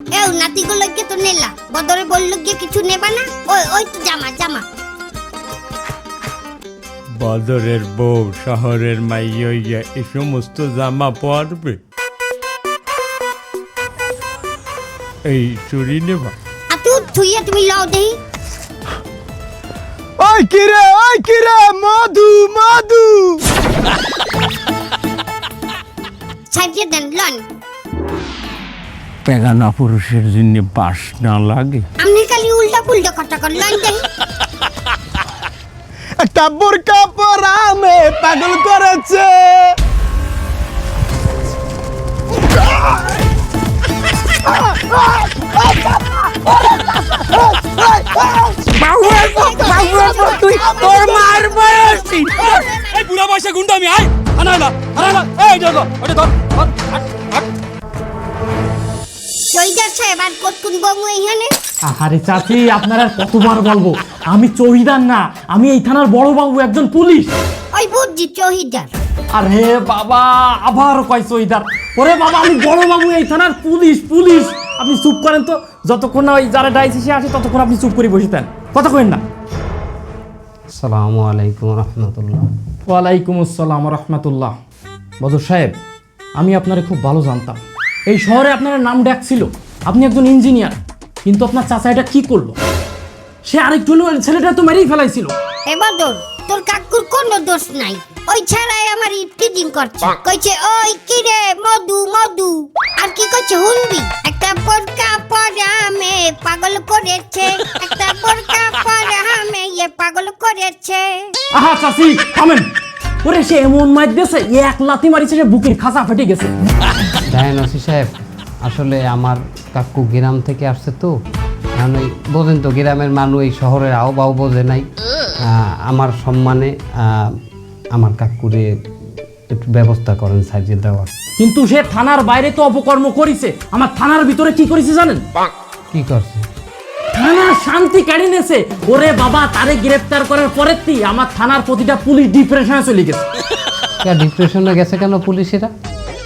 এও নাতিগুলোকে তো নেলা। বদরে বলল গিয়ে কিছু নেবা না? ওই ওই তো জামা জামা। বদরের বউ শহরের মাইয়া এ সমস্ত জামা পরবে। এই চুরি নেবা। আতু থুইয়া তুমি লও দেই ওই কিরে ওই কিরে মধু মধু! সাইডে দেন লন। পেগানা পুরুষের জন্য বাস না লাগে। আপনি খালি উল্টা পুল্টা কথা কর লন দেই একটা বোরকা পরা মে পাগল করেছে। তুই তোর মার বয়সী। এই বুড়া বয়সে গুন্ডা আমি আয় আনাইলা আনাইলা এই দেখো ওটা ধর ধর, হাট। সাহেব আর কতক্ষণ বমু এইখানে আরে চাচি আপনার আর কতবার বলব? আমি চৌহিদার না আমি এই থানার বড় বাবু একজন পুলিশ। ওই বুঝছি চহিদার। আরে বাবা আবার কয় চৌহিদার। ওরে বাবা আমি বড় বাবু এই থানার পুলিশ পুলিশ। আপনি চুপ করেন তো যতক্ষণ না ওই যারা ডাইসিসে আসে ততক্ষণ আপনি চুপ করে বসে থাকেন। কথা কইন না। আসসালামু আলাইকুম রহমতুল্লাহ। ওয়ালাইকুম আসসালাম রহমতুল্লাহ। বদর সাহেব আমি আপনারে খুব ভালো জানতাম। এই শহরে আপনার নাম ডাক ছিল আপনি একজন ইঞ্জিনিয়ার কিন্তু আপনার চাচা এটা কি করল? সে আরেকটু হলো ছেলেটা তো মেরেই ফেলাইছিল। এ বদর তোর কাকুর কোনো দোষ নাই। ওই ছাড়াই আমার ইটিজিং করছে। কইছে ওই কিরে মধু মধু? আর কি কইছে হুনবি একটা বোরকা পরা মে পাগল করেছে। একটা বোরকা পরা মে ইয়ে পাগল করেছে। আহা চাচি থামেন। ওরে সে এমন মাইর দিয়েছে এক লাথি মারিছে সে বুকের খাসা ফেটে গেছে। ওসি সাহেব? আসলে আমার কাকু গ্রাম থেকে আসছে তো। কারণ ওই বোঝেন তো গ্রামের মানুষ এই শহরের আও বোঝে নাই। আমার সম্মানে আমার কাকুরে একটু ব্যবস্থা করেন সাজিয়ে দেওয়ার। কিন্তু সে থানার বাইরে তো অপকর্ম করেছে। আমার থানার ভিতরে কি করেছে জানেন? কি করছে? থানার শান্তি কেড়ে নেছে ওরে বাবা তারে গ্রেফতার করার পরের আমার থানার প্রতিটা পুলিশ ডিপ্রেশনে চলে গেছে। ডিপ্রেশনে গেছে কেন পুলিশেরা?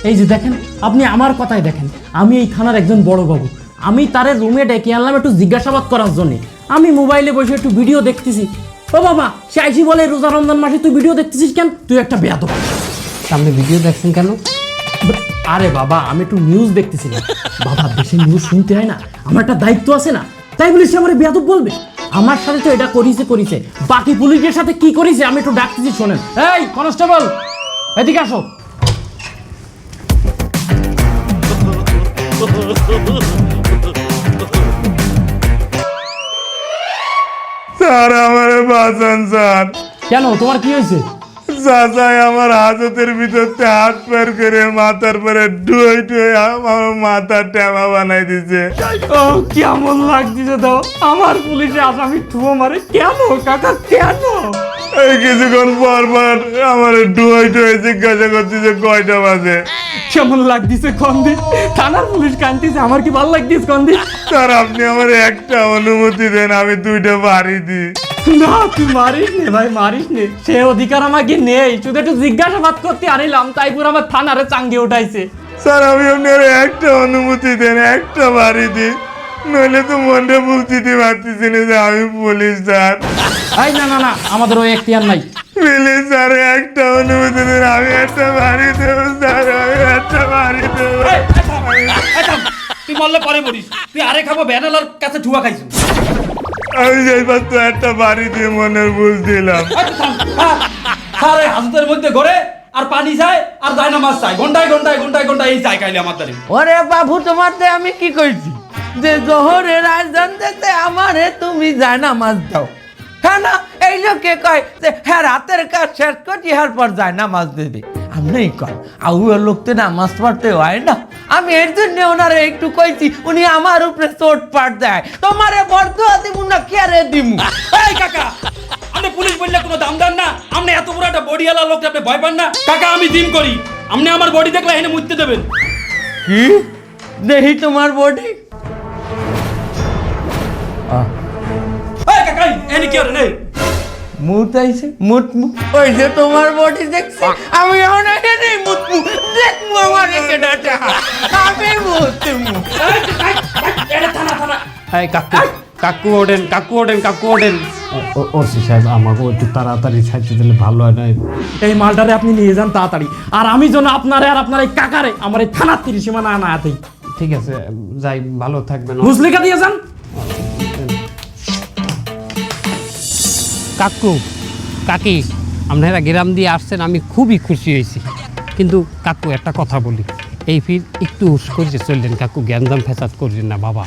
এই যে দেখেন আপনি আমার কথাই দেখেন। আমি এই থানার একজন বড় বাবু। আমি তারে রুমে ডেকে আনলাম একটু জিজ্ঞাসাবাদ করার জন্য। আমি মোবাইলে বসে একটু ভিডিও দেখতেছি। ও বাবা সে আইসি বলে রোজা রমজান মাসে তুই ভিডিও দেখতেছিস কেন? তুই একটা বেয়াদব। আপনি ভিডিও দেখছেন কেন? আরে বাবা আমি একটু নিউজ দেখতেছিলাম বাবা দেশে নিউজ শুনতে হয় না। আমার একটা দায়িত্ব আছে না। তাই বলে সে আমার বেয়াদব বলবে। আমার সাথে তো এটা করিছে করিছে। বাকি পুলিশের সাথে কি করিছে আমি একটু ডাকতেছি শোনেন। এই কনস্টেবল এদিকে আসো। স্যার আমার বাঁচান স্যার। কেন? তোমার কি হয়েছে? চাচাই আমার হাতের ভিতর থেকে হাত বের করে মাথার পরে ডুয়ে ডুয়ে আমার মাথার ট্যামা বানাই দিছে। ও কেমন লাগতেছে দাও আমার পুলিশে আসামি ঠুয়ো মারে কেন? কাকা কেন? এই কিছুক্ষণ পর পর আমার ডুয়ে ডুয়ে জিজ্ঞাসা করতেছে কয়টা বাজে। কেমন লাগতেছে কন্দি? থানার পুলিশ কান্দিছে আমার কি ভালো লাগতেছে কন্দি? স্যার আপনি আমার একটা অনুমতি দেন আমি দুইটা বাড়ি দিই। না তুই মারিস নে ভাই মারিস নে। সে অধিকার আমাকে নেই। শুধু একটু জিজ্ঞাসাবাদ করতে আরিলাম তাই পুরো আমার থানারে চাঙ্গে উঠাইছে। স্যার আমি আপনার একটা অনুমতি দেন একটা বাড়ি দিই নইলে তো মনটা বুক দিতে পারতেছি না যে আমি পুলিশ স্যার। এই না না না আমাদের ওই এখতিয়ার নাই। প্লিজ স্যার একটা অনুমতি দেন আমি একটা বাড়ি দেবো স্যার আমি একটা বাড়ি দেবো। তুই মরলে পরে মরিস। তুই আরে খাব ব্যানালার কাছে ঠুয়া খাইছিস আমি তো একটা বাড়ি দিয়ে মনের বুঝ দিলাম। আরে হাজতের মধ্যে ঘরে আর পানি চায় আর যায় না মাছ চায়। ঘন্টায় ঘন্টায় ঘন্টায় ঘন্টায় এই যায় খাইলে আমার ওরে বাবু তোমাতে আমি কি কইছি? যে জোহরে রাজধান দিতে আমারে তুমি জানা মাছ দাও। হ্যাঁ না এই লোকে কয় যে হ্যাঁ রাতের কাজ শেষ করছি হার পর যায় না মাছ দেবে। আপনি কয় আউয়ের লোক তো নামাজ পড়তে হয় না। আমি এর জন্য ওনারে একটু কইছি উনি আমার উপরে চোট পাট দেয়। তোমারে বর্দুয়া দিব না কেরে দিমু? এই কাকা আপনি পুলিশ বললে কোনো দাম দেন না? আপনি এত বড় একটা বডিওয়ালা লোক আপনি ভয় পান না? কাকা আমি জিম করি। আপনি আমার বডি দেখলে এনে মুততে দেবেন। কি? দেখি তোমার বডি? এই কাকা এনে কি করে নেই? মুত আইছে? মুতমু। ওই যে তোমার বডি দেখছি আমি এখন এখানে মুতমু। দেখমু আমার আমি এই, কাকু কাকু ওঠেন কাকু ওঠেন কাকু ওঠেন। ওসি সাহেব আমাকে একটু তাড়াতাড়ি ছাড়তে দিলে ভালো হয় না? এই মালটারে আপনি নিয়ে যান তাড়াতাড়ি। আর আমি যেন আপনারে আর আপনার এই কাকারে আমার এই থানার তিরিশ সীমা না না আতেই ঠিক আছে যাই ভালো থাকবেন। মুসলিকা দিয়ে যান। কাকু, কাকি, আপনারা গ্রাম দিয়ে আসছেন, আমি খুবই খুশি হয়েছি। কিন্তু কাকু, একটা কথা বলি। এই ফির একটু হুশ করে চললেন কাকু জ্ঞানদাম ফেসাদ করলেন না বাবা।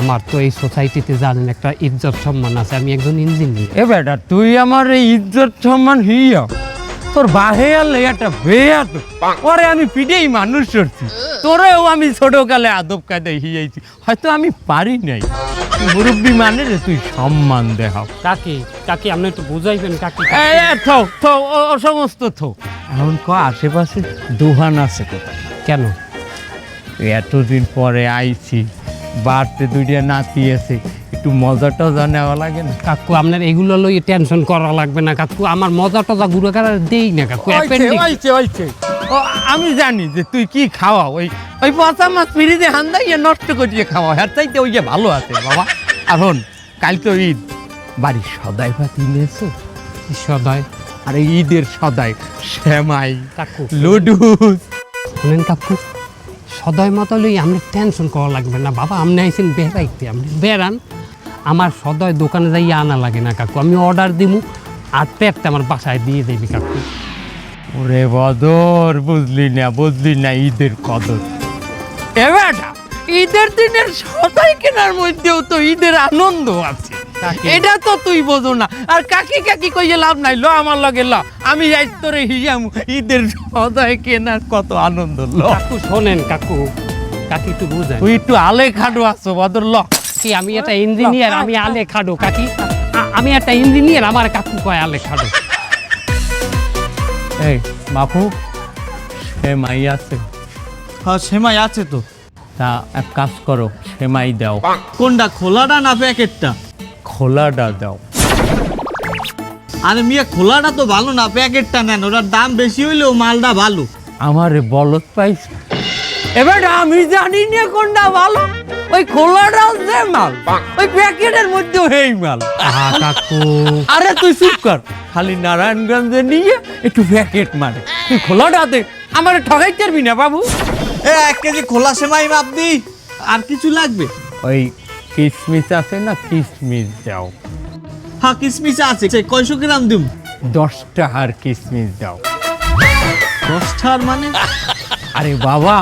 আমার তো এই সোসাইটিতে জানেন, একটা ইজ্জত সম্মান আছে, আমি একজন ইঞ্জিনিয়ার এ বেটা, তুই আমার এই ইজ্জত সম্মান হইয়া তোর বাহে আলে একটা বেয়া তো ওরে, আমি পিঠেই মানুষ করছি তোরেও আমি ছোটকালে আদব কায়দায় হিয়াইছি। হয়তো আমি পারি নাই। মুরব্বী মানে রে তুই সম্মান দেখাও কাকি? কাকি? আপনি একটু বুঝাইবেন কাকি থো থো ও সমস্ত থো। এখন ক আশেপাশে দোকান আছে কোথায়? কেন? এতদিন পরে আইছি বাড়তে দুইটা নাতি আছে একটু মজা টজা নেওয়া লাগে না? কাকু আপনার এগুলো লই টেনশন করা লাগবে না কাকু। আমার মজা টজা করা দেই না কাকু আমি জানি যে তুই কি খাওয়া ওই ওই পচা মাছ ফিরিতে হান্দাইয়ে নষ্ট করিয়ে খাওয়া হ্যাঁ চাইতে ওই যে ভালো আছে বাবা। এখন কাল তো ঈদ বাড়ির সদাই পাতি নিয়েছো সদয় আর ঈদের সদাই শ্যামাই কাকু। লডুস শুনেন কাকু সদয় মতো লই আপনি টেনশন করা লাগবে না বাবা। আপনি আইসেন বেড়াইতে আপনি বেড়ান। আমার সদয় দোকানে যাই আনা লাগে না কাকু। আমি অর্ডার দিমু আর পেটটা আমার বাসায় দিয়ে দেবি কাকু। ওরে বদর বুঝলি না বুঝলি না ঈদের কদর। এ বেটা ঈদের দিনের সদাই কেনার মধ্যেও তো ঈদের আনন্দ আছে। এটা তো তুই বোঝো না। আর কাকি কাকি কইয়ে লাভ নাই ল আমার লগে ল। আমি যাই তোরে হিসাম ঈদের সদাই কেনার কত আনন্দ ল। কাকু শোনেন কাকু কাকি একটু বুঝেন। তুই একটু আলে খাডো আছো বদর ল। কি আমি একটা ইঞ্জিনিয়ার আমি আলে খাডো কাকি আমি একটা ইঞ্জিনিয়ার আমার কাকু কয় আলে খাডো এই বাপু সে মাই আছে। হ্যাঁ সেমাই আছে তো। তা এক কাজ করো সেমাই দাও। কোনটা খোলাটা না প্যাকেটটা? খোলাটা দাও। আরে মিয়া খোলাটা তো ভালো না প্যাকেটটা নেন ওটার দাম বেশি হইলেও মালটা ভালো। আমারে বলত পাইছ? এবার আমি জানি না কোনটা ভালো। ওই খোলাটাও যে মাল ওই প্যাকেটের মধ্যেও এই মাল। কাকু। আরে তুই চুপ কর খালি নারায়ণগঞ্জে নিয়ে একটু প্যাকেট মারে। তুই খোলাটা দে আমার ঠগাইতে পারবি না বাবু। এ এক কেজি খোলা সেমাই মাপ দি। আর কিছু লাগবে? ওই কিসমিস আছে না কিসমিস দাও। হ্যাঁ কিসমিস আছে। সে কয়শো গ্রাম দিম? দশটা হার কিসমিস দাও। দশটার মানে? আরে বাবা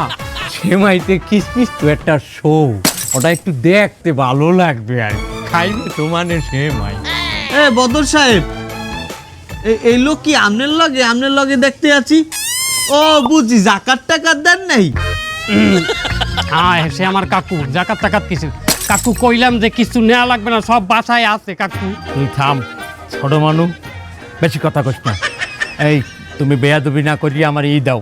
সেমাইতে কিসমিস তো একটা শো ওটা একটু দেখতে ভালো লাগবে আর। খাইবে তো মানে সেমাই। এ বদর সাহেব এই লোক কি আমনের লগে? আমনের লগে দেখতে আছি? ও বুঝি জাকাত টাকাত দেন নাই? হ্যাঁ সে আমার কাকু জাকাত টাকাত কিছু। কাকু কইলাম যে কিছু নেওয়া লাগবে না সব বাসায় আছে কাকু। তুই থাম ছোট মানুষ বেশি কথা কস না। এই তুমি বেয়াদবি না করিয়ে আমার ই দাও।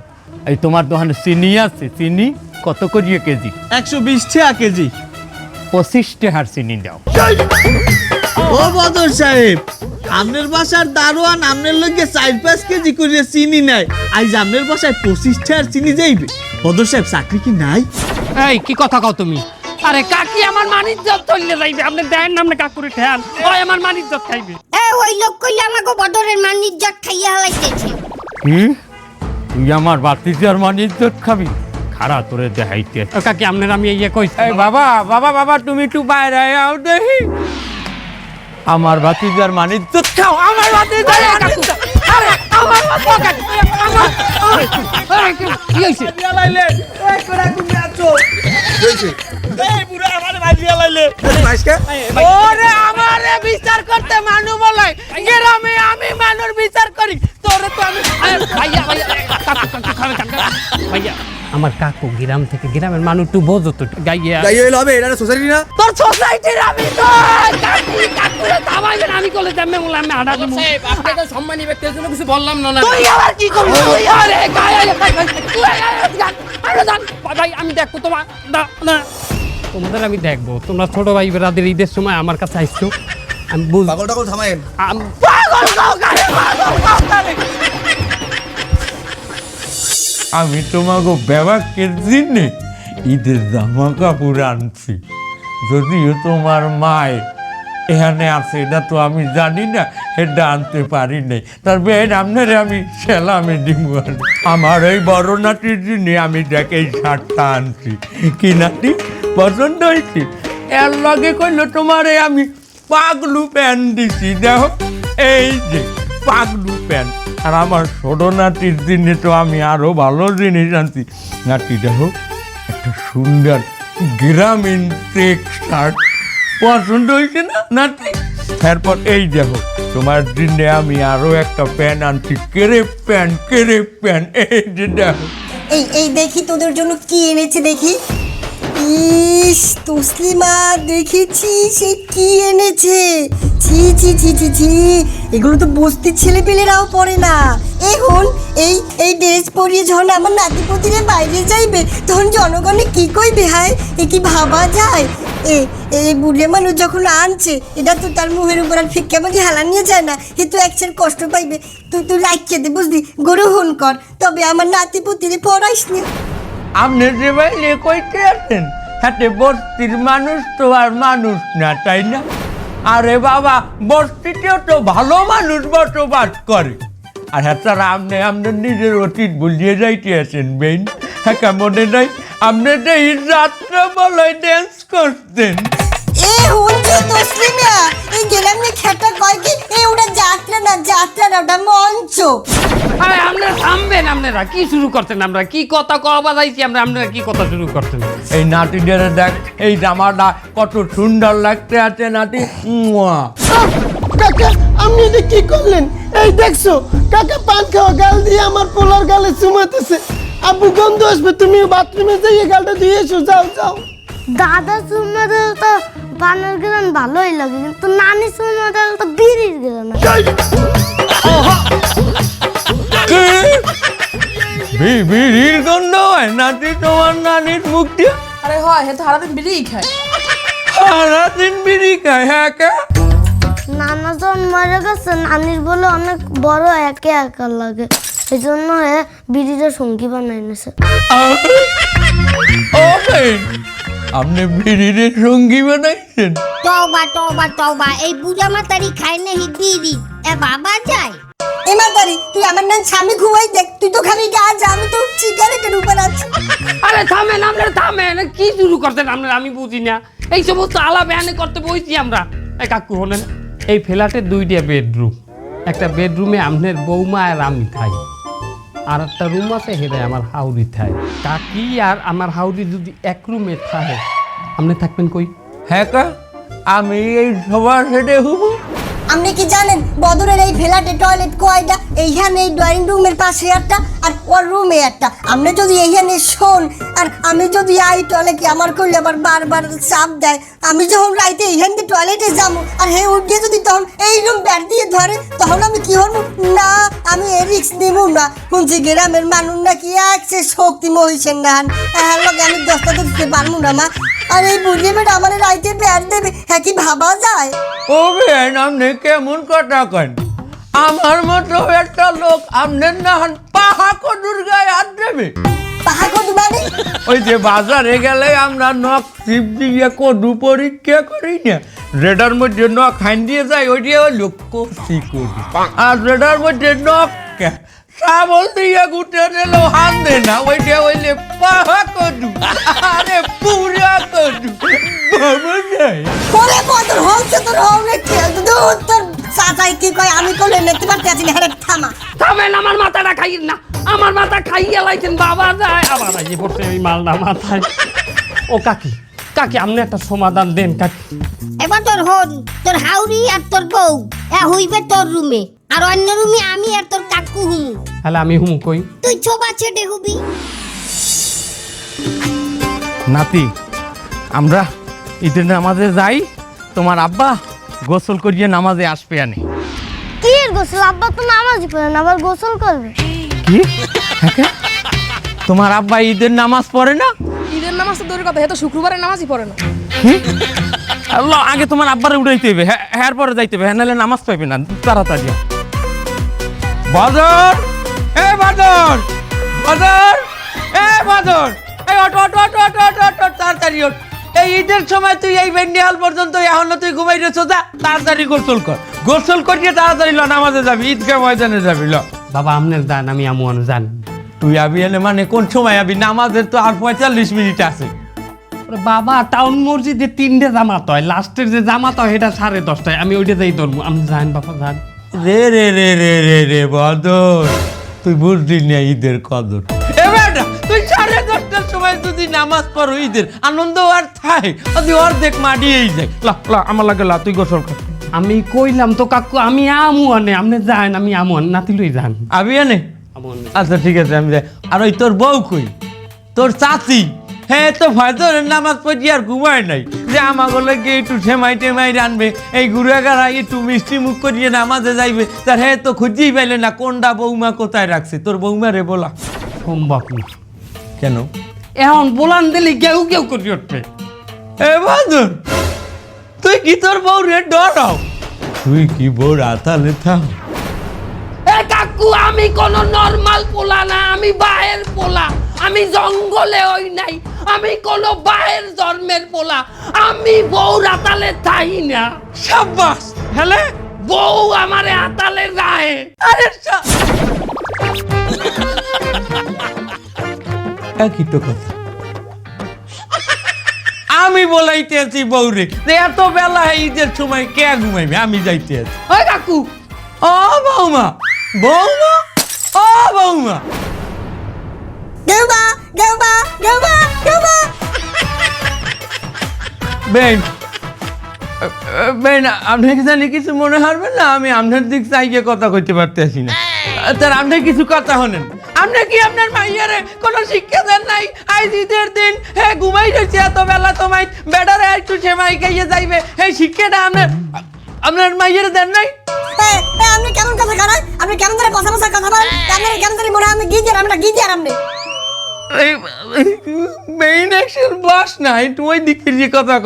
এই তোমার দোকানে চিনি আছে চিনি কত করিয়ে কেজি? একশো বিশ টাকা কেজি। পঁচিশ টাকার চিনি দাও। ও বদর সাহেব আমনের বাসার দারোয়ান আমনের লগে চার পাঁচ কেজি করে চিনি নাই আজ আমনের বাসায় পঁচিশ টাকার চিনি যাইবে। বদর সাহেব চাকরি কি নাই? এই কি কথা কও তুমি? আরে কাকি আমার মানিজ্জত চললে যাইবে। আপনি দেন না আপনি কাকুরে ঠেয়াল ওই আমার মানিজ্জত খাইবে। এ ওই লোক কইলে আমাকে বদরের মান ইজ্জত খাইয়া হালাইতেছে। কি? তুই আমার বাতিজার মানে ইজ্জত খাবি? খারা তোরে দেখাইতে। ও কাকি আপনার আমি ইয়ে কইছি। এই বাবা বাবা বাবা তুমি একটু বাইরে আও দেখি। আমার ভাতিজার মানে ইজ্জত খাও। আমার ভাতিজার মানিজ্জত আরে আমার ভাতিজার কি ওরে আমারে বিচার করতে মানু বলে গ্রামে আমি মানুর বিচার করি তোরে তো আমি ভাইয়া ভাইয়া কাকু কাকু খাবে কাকু ভাইয়া আমার কাকু গ্রাম থেকে গ্রামের মানুষ একটু বোঝো তো গাইয়া তোর সোসাইটির আমি তো কাকি কাকুরে থামাইবেন আমি কলে যাবে বলে আমি আডা দেবো আপনি তো সম্মানী ব্যক্তির জন্য কিছু বললাম না না তুই আবার কি করবি তুই আরে গায়ে আরে জান ভাই আমি দেখব তোমার না না তোমাদের আমি দেখব। তোমরা ছোট ভাই বেড়াদের ঈদের সময় আমার কাছে আইসছো আমি বুঝ পাগল টাগল আমি তোমাকে ব্যবহারের জন্যে ঈদের জামা কাপড় আনছি। যদিও তোমার মায় এখানে আছে এটা তো আমি জানি না এটা আনতে পারি নাই। তার বেন আপনারে আমি সেলামে দিব। আমার এই বড় নাটির জন্য আমি দেখে এই শার্টটা আনছি। কি নাটি পছন্দ হয়েছে এর লগে কইলো তোমারে আমি পাগলু প্যান্ট দিছি, দেখো। এই যে, পাগলু প্যান্ট আর আমার ছোট নাতির দিনে তো আমি আরও ভালো জিনিস আনছি। নাতি, দেখো, একটা সুন্দর গ্রামীণ টেক শার্ট পছন্দ হয়েছে না, নাতি? তারপর এই দেখো, তোমার দিনে আমি আরও একটা প্যান্ট আনছি কেরে প্যান্ট কেরে প্যান্ট এই যে দেখো। এই এই দেখি তোদের জন্য কি এনেছে দেখি। ইস, তসলিমা, দেখেছি? সে কি এনেছে? ছি ছি ছি ছি ছি। এগুলো তো বস্তির ছেলে পেলেরাও পরে না। এখন এই এই ড্রেস পরিয়ে যখন আমার নাতিপতিরে বাইরে যাইবে, তখন জনগণে কি কইবে, হায়? এ কি ভাবা যায়? এ এই বুড়ে মানুষ যখন আনছে, এটা তো তার মুখের উপর আর ফিক্কা মাঝে হালা নিয়ে যায় না। এ তো একসার কষ্ট পাইবে। তুই তুই রাখিয়ে দে বুঝলি? গ্রহণ কর। তবে আমার নাতিপুতিরে পড়াইস না। আপনি যে বাইলে কইতে আছেন হাতে বস্তির মানুষ তো আর মানুষ না, তাই না? আরে বাবা, বস্তিতেও তো ভালো মানুষ বসবাস করে। আর হ্যাঁ তারা আপনি আপনার নিজের অতীত বুঝিয়ে যাইতে আছেন বেন হ্যাঁ মনে নাই? আপনি যে যাত্রা বলে ড্যান্স করতেন। তসলিমা এই গেলাম না খেটা কয় কি? এ ওটা যাত্রা না যাত্রা না ওটা মঞ্চ। আরে আপনারা থামবেন আপনারা কি শুরু করতেন আমরা? কি কথা কওয়া বাজাইছি আমরা? আপনারা কি কথা শুরু করতেন এই নাতিদের দেখ এই জামাটা কত সুন্দর লাগতে আছে নাতি। মুয়া। কাকা আপনি এটা কি করলেন? এই দেখছ কাকা পান খাওয়া গাল দিয়ে আমার পোলার গালে চুমাতেছে। আব্বু গন্ধ আসবে তুমি বাথরুমে যাইয়ে গালটা দিয়ে এসো যাও যাও। দাদা সুমাদের তো পানের গেলেন ভালোই লাগে কিন্তু নানি সুমাদের তো বিড়ির? বি- বিড়ির গন্ধ হয় নাতি তোমার নানির দিয়ে? আরে হয় হে তো সারাদিন বিড়িই খায়। সারাদিন বিড়ি খায় হ্যাঁ কে? নানা যখন মরে গেছে নানির বলে অনেক বড় একে একা লাগে। এই জন্য হে বিড়িটা সঙ্গী বানাই নিছে আপনি বিড়ির সঙ্গী বানাইছেন তওবা তওবা তওবা এই বুড়া মাতারি খায় নাহি বিড়ি এ বাবা যায়। এমাদারি তুই আমার নাম স্বামী ঘুমাই দেখ তুই তো খালি গা যা আমি তো সিগারেটের উপর আছি। আরে থামেন আপনারা থামেন কি শুরু করতেন আপনারা আমি বুঝি না। এই সমস্ত আলা ব্যানে করতে বইছি আমরা। এই কাকু হলেন এই ফ্ল্যাটের দুইটা বেডরুম। একটা বেডরুমে আপনার বৌমা আর আমি থাই আর একটা রুম আছে হেরে আমার হাউরি থাই কাকি আর আমার হাউরি যদি এক রুমে থাকে আপনি থাকবেন কই? হ্যাঁ? আমি এই সবার সেটে হুবু আপনি কি জানেন, বদরের এই ফ্ল্যাটে টয়লেট কয়টা? এইখানে এই ড্রয়িং রুমের পাশে একটা আর ওর রুমে একটা। আপনি যদি এইখানে শোন, আর আমি যদি আই টয়লেটে আমার করলে আবার বারবার চাপ দেয়, আমি যখন রাইতে এইখান থেকে টয়লেটে যাব, আর হে উঠে যদি তখন এই রুম ব্যাট দিয়ে ধরে, তখন আমি কি হব না, আমি এ রিক্স নিব না। শুনছি গ্রামের মানুষ নাকি একসে শক্তি মহিষের নাহান হ্যাঁ লোক, আমি দশটা দিতে পারব না, মা। আর এই বুঝে বেটা আমার রাইতে ব্যাট দেবে হ্যাঁ কি ভাবা যায়? ও বেন আপনি কেমন কথা কেন? আমার মতো একটা লোক আপনার না হন পাহা কদুর গায়ে হাত দেবে। পাহাড় মানে? ওই যে বাজারে গেলে আমরা নখ চিপ দিয়ে কদু পরীক্ষা করি না। রেডার মধ্যে নখ হাইন দিয়ে যাই ওই দিয়ে হইল কষি কদু। আর রেডার মধ্যে নখ সাবল দিয়ে গুটে দিলেও হাত দে না ওই দিয়ে হইলে পাহা কদু আরে পুরা কদু বাবা যায় পরে বদর হচ্ছে তোর হবে দূর তোর চাচাই কি কয়? আমি কোলে নিতে পারতেছি না হ্যাঁ থামা। থামেন আমার মাথাটা খাইয়েন না আমার মাথা খাইয়ে লাইছেন বাবা যায়। আবার আইয়ে পড়ছে ওই মালটা মাথায়। ও কাকি কাকি আপনি একটা সমাধান দেন কাকি। এবার তোর হন তোর হাউরি আর তোর বউ। এ হইবে তোর রুমে। আর অন্য রুমে আমি আর তোর কাকু হুমু। তাহলে আমি হুম কই? তুই ছোবা ছেটে হবি। নাতি আমরা ঈদের নামাজে যাই তোমার আব্বা গোসল করিয়ে নামাজে আসবে আনে। কি এর গোসল? আব্বা তো নামাজই পড়ে না আবার গোসল করবে? কি? তোমার আব্বা ঈদের নামাজ পড়ে না? ঈদের নামাজ তো দূরের কথা হে তো শুক্রবারের নামাজই পড়ে না। আল্লাহ আগে তোমার আব্বারে উঠাইতে হবে হ্যাঁ হ্যাঁ পরে যাইতে হবে হ্যাঁ নাহলে নামাজ পাইবে না তাড়াতাড়ি বাদর! এ বাদর! বাদর! এ বাদর! এই auto auto auto auto auto auto তাড়াতাড়ি ওঠ। এই ঈদের সময় তুই এই বেন্ডিহাল পর্যন্ত এখনও তুই ঘুমাই রেছো যা তাড়াতাড়ি গোসল কর। গোসল করিয়ে তাড়াতাড়ি ল নামাজে যাবি ঈদগাহ ময়দানে যাবি ল। বাবা আপনার যান আমি আমন যান তুই আবি এনে মানে কোন সময় আবি? নামাজের তো আর পঁয়তাল্লিশ মিনিট আছে। বাবা টাউন মসজিদে তিনটে জামাত হয়। লাস্টের যে জামাত হয় সেটা সাড়ে দশটায়। আমি ওইটা যাই ধরবো। আমি জান বাবা যান রে রে রে রে রে রে বদর। তুই বুঝলি না ঈদের কদর। এ তুই সাড়ে দশটার সময় যদি নামাজ পড়ো ঈদের আনন্দ আর থাকে যদি অর্ধেক মাডিয়েই যায় লা লা আমার লাগে লা তুই গোসল কর। আমি কইলাম তো কাকু আমি আমু আনে আপনি যান আমি আমন নাতি লই যান। আবি এনে আমন আচ্ছা ঠিক আছে আমি যাই। আর ওই তোর বউ কই? তোর চাচি? হ্যাঁ তো ভয়তরের নামাজ পড়ি আর ঘুমায় নাই। যে আমাগুলো গিয়ে একটু সেমাই টেমাই রানবে। এই গুড়াগাড়া একটু মিষ্টি মুখ করিয়ে নামাজে যাইবে। তার হ্যাঁ তো খুঁজেই পাইলে না কোনটা বৌমা কোথায় রাখছে? তোর বৌমা রে বলা। সম্ভব না কেন? এখন বলান দিলি কেউ কেউ করি উঠবে। এ বাদুর তুই কি তোর বউ রে ডরাও? তুই কি বউ রাতালে থাম কাকু আমি কোন নরমাল পোলা না আমি বাহের পোলা। আমি জঙ্গলে হই নাই আমি কোন বাহের জন্মের পোলা। আমি বউ রাতালে থাই না। সাব্বাস হেলে? বউ আমারে আতালে রাহে। আরে একই তো কথা। আমি বলাইতে আছি বউরে। যে এত বেলা হয় ঈদের সময় কে ঘুমাইবে? আমি যাইতে আছি। ওই কাকু। ও বৌমা বৌমা? ও বৌমা। দেউবা দেউবা দেউবা দেউবা বেন বেন আপনাকে জানি কিছু মনে হারবেন না? আমি আপনার দিক চাইয়ে কথা কইতে পারতেছি না। তার আপনি কিছু কথা হলেন। আপনি কি আপনার মাইয়ারে কোনো শিক্ষা দেন নাই? আজ ঈদের দিন হ্যাঁ ঘুমাই রয়েছে এত বেলা তোমায়। বেডারে একটু সেমাই খাইয়ে যাইবে। এই শিক্ষাটা আপনার আপনার মাইয়ারে দেন নাই? আপনি কেমন কথা কারান? আপনি কেমন করে বসা বসা কথা বলেন? আপনার কেমন করে মনে আমি গিয়ে আমরা গিয়ে আর আপনি মেইন অ্যাকশন বস না একটু ওই দিকের যে কথা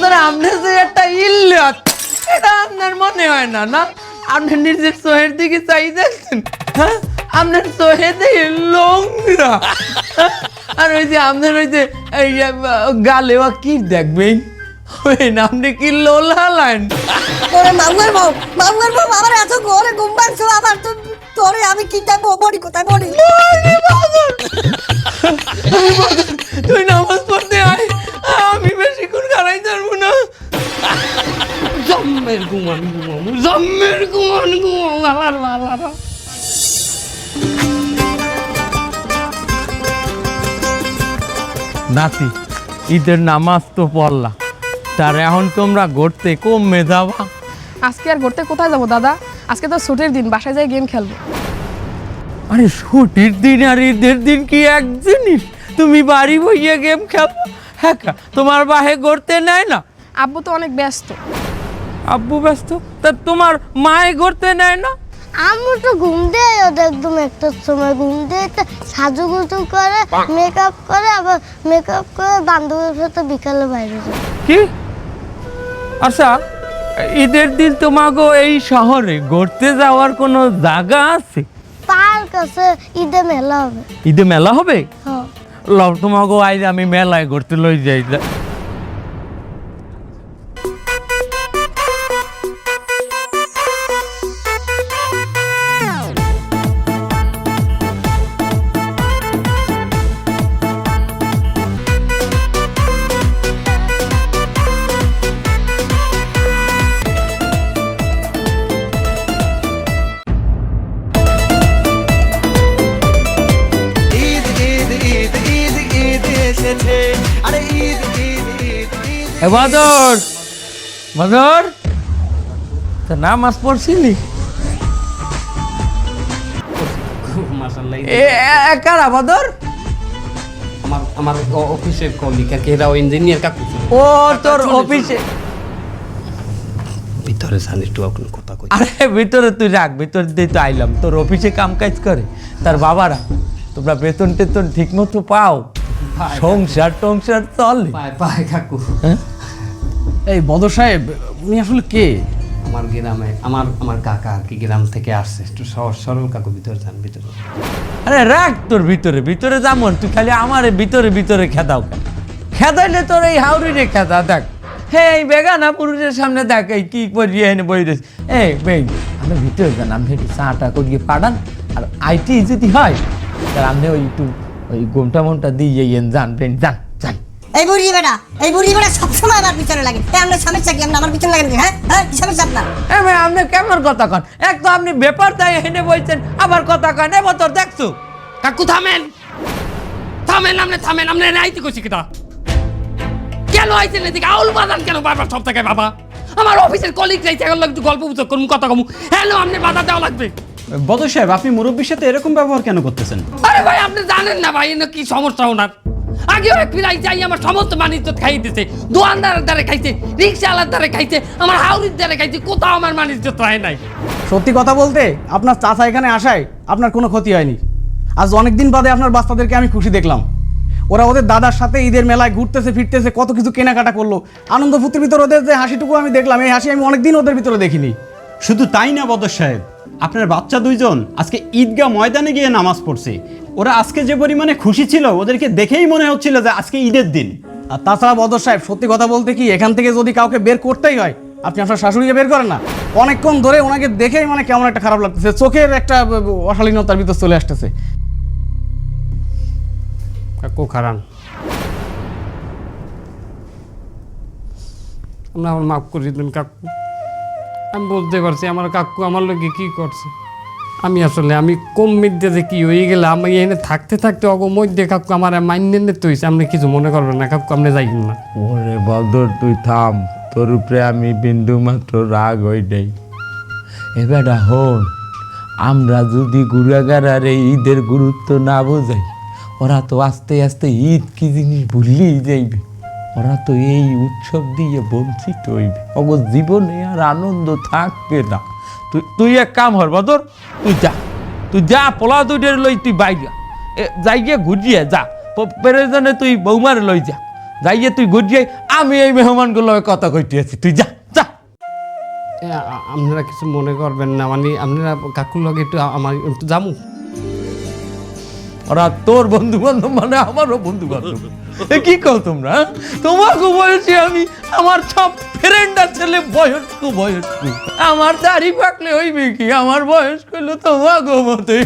ধর, আপনার যে একটা ইল্লত, এটা আপনার মনে হয় না না? আপনি নিজের চোহের দিকে চাই দেখছেন হ্যাঁ? আপনার লোংরা হ্যাঁ? আর ওই যে আপনার ওই যে গালে ও কি দেখবেন? ওই কি লোলা লাইন ওরে বউ বউ আমার এত ঘরে ঘুম পাচ্ছে আবার তো তোরে আমি কি দেখব বড়ি কোথায় বড়ি? তুই নামাজ পড়তে আয় আমি বেশিক্ষণ না। জম্মের গুমান গুমামু জম্মের গুমান গুমামু আবার বাবা নাতি ঈদের নামাজ তো পড়লা তার এখন তোমরা ঘুরতে কমে যাবা। আজকে আর ঘুরতে কোথায় যাব দাদা? আজকে তো ছুটির দিন বাসায় যাই গেম খেলব। আরে ছুটির দিন আর ঈদের দিন কি এক জিনিস? তুমি বাড়ি বইয়ে গেম খেলো হ্যাঁ কা, তোমার বাহে ঘুরতে নেয় না। আব্বু তো অনেক ব্যস্ত। আব্বু ব্যস্ত? তা তোমার মায়ে ঘুরতে নেয় না? আম্মু তো ঘুম দেয় ওদের একদম একটার সময় ঘুম দিয়ে সাজুগুজু করে মেকআপ করে আবার মেকআপ করে বান্ধবীর সাথে বিকালে বাইরে যায়। কি? আচ্ছা ঈদের দিন তোমাকে এই শহরে ঘুরতে যাওয়ার কোনো জায়গা আছে? পার্ক আছে ঈদে মেলা হবে। ঈদে মেলা হবে? হ্যাঁ তোমাকে আজ আমি মেলায় ঘুরতে লই যাই। এ বাদর বাদর তা নামাজ পড়ছিলি? মাসাল্লাহ এ এ- কারা বাদর? আমার আমার অ- অফিসের কলিগ আর কি এরাও ইঞ্জিনিয়ার কাকু। ও তোর অফিসে ভিতরে জানি একটু এখন কথা কই। আরে ভিতরে তুই রাখ ভিতর দিয়ে তো আইলাম। তোর অফিসে কাম কাজ করে তার বাবারা তোমরা বেতন টেতন ঠিক মতো পাও সংসার টংসার চলে। পায় পায় কাকু। এই বদর সাহেব উনি আসলে কে? আমার গ্রামে আমার আমার কাকা আর কি গ্রাম থেকে আসছে। একটু সহজ সরল কাকু ভিতরে যান ভিতরে। আরে রাখ তোর ভিতরে ভিতরে যেমন তুই খালি আমার ভিতরে ভিতরে খেদাও কেন? খেদাইলে তোর এই হাউরি রে খেদা দেখ। হে এই বেগানা পুরুষের সামনে দেখ এই কি করিয়ে এনে বই রয়েছে। এই বেই আমি ভিতরে যান আপনি একটু চাটা করিয়ে পাঠান। আর আইটি যদি হয় তাহলে আপনি ওই একটু ওই গোমটা মোমটা দিয়ে যান বেন যান যান। এই বুড়ি বেটা এই বুড়ি বেটা সবসময় আমার পিছনে লাগে। এই আপনার সমস্যা কি আপনি আমার পিছনে লাগেন হ্যাঁ? হ্যাঁ কি সমস্যা আপনার এ ভাই আপনি কেমন কথা কন? এক তো আপনি ব্যাপার দায় হেনে বলছেন আবার কথা কন এবার তোর দেখছ? কাকু থামেন। থামেন আপনি থামেন আপনি আইতে করছি কিটা কেন আইছেন এদিকে? আউল বাদান কেন বারবার সব থেকে বাবা? আমার অফিসের কলিগ যাইতে এখন একটু গল্প বুঝো করুন কথা কমু? হ্যালো আপনি বাধা দেওয়া লাগবে। বদর সাহেব আপনি মুরব্বীর সাথে এরকম ব্যবহার কেন করতেছেন? আরে ভাই আপনি জানেন না ভাই কি সমস্যা ওনার? আগেও এক ফিরাই যাই আমার সমস্ত মানিজ্য দ্বারে খাইছে রিক্সাওয়ালার দ্বারে খাইছে আমার হাউরির দ্বারে খাইছে কোথাও আমার মানিজ্য রায় নাই। সত্যি কথা বলতে আপনার চাচা এখানে আসায় আপনার কোনো ক্ষতি হয়নি। আজ অনেক দিন বাদে আপনার বাচ্চাদেরকে আমি খুশি দেখলাম। ওরা ওদের দাদার সাথে ঈদের মেলায় ঘুরতেছে ফিরতেছে কত কিছু কেনাকাটা করল। আনন্দ ফুর্তির ভিতরে ওদের যে হাসিটুকু আমি দেখলাম এই হাসি আমি অনেকদিন ওদের ভিতরে দেখিনি। শুধু তাই না বদর সাহেব আপনার বাচ্চা দুইজন আজকে ঈদগাহ ময়দানে গিয়ে নামাজ পড়ছে। ওরা আজকে যে পরিমাণে খুশি ছিল, ওদেরকে দেখেই মনে হচ্ছিল যে আজকে ঈদের দিন। আর তাছাড়া বদর সাহেব, সত্যি কথা বলতে কি, এখান থেকে যদি কাউকে বের করতেই হয়, আপনি আপনার শাশুড়িকে বের করেন না। অনেকক্ষণ ধরে ওনাকে দেখেই মানে কেমন একটা খারাপ লাগতেছে, চোখের একটা অশালীনতার ভিতর চলে আসতেছে। কাকু খারান। মাফ করে দিন কাকু। আমি বলতে পারছি, আমার কাকু আমার লোকে কি করছে? আমি আসলে, আমি কম মিদ্যে যে হয়ে গেলে আমি এখানে থাকতে থাকতে অগ মধ্যে কাকু আমার মাইন্ডে তো হয়েছে আপনি কিছু মনে করবেন না কাকু আপনি যাইবেন না। ওরে বদর, তুই থাম, তোর উপরে আমি বিন্দু মাত্র রাগ হই নাই। এবারটা হন আমরা যদি গুড়াগাড়ার এই ঈদের গুরুত্ব না বোঝাই, ওরা তো আস্তে আস্তে ঈদ কি জিনিস ভুললেই যাইবে। ওরা তো এই উৎসব দিয়ে বঞ্চিত হইবে। অগো জীবনে আর আনন্দ থাকবে না। তুই এক কাম হর বদর তুই যা। তুই যা পোলা দুইটার লই তুই বাই যা এ, গিয়ে ঘুরিয়ে যা। পেরেজনে তুই বৌমার লই যা। যাই গিয়ে তুই ঘুরিয়ে আমি এই মেহমানগুলো কথা কইতে আছি। তুই যা যা। আপনারা কিছু মনে করবেন না মানে আপনারা কাকুর লগে একটু আমার একটু যামু। ওরা তোর বন্ধু বান্ধব মানে আমারও বন্ধু বান্ধব এ কি কও তোমরা হ্যাঁ? তোমাকে বয়সে আমি আমার সব ফ্রেন্ডার ছেলে বয়স্ক বয়স্ক। আমার দাড়ি পাকলে হইবে কি? আমার বয়স করল তোমাকে মতে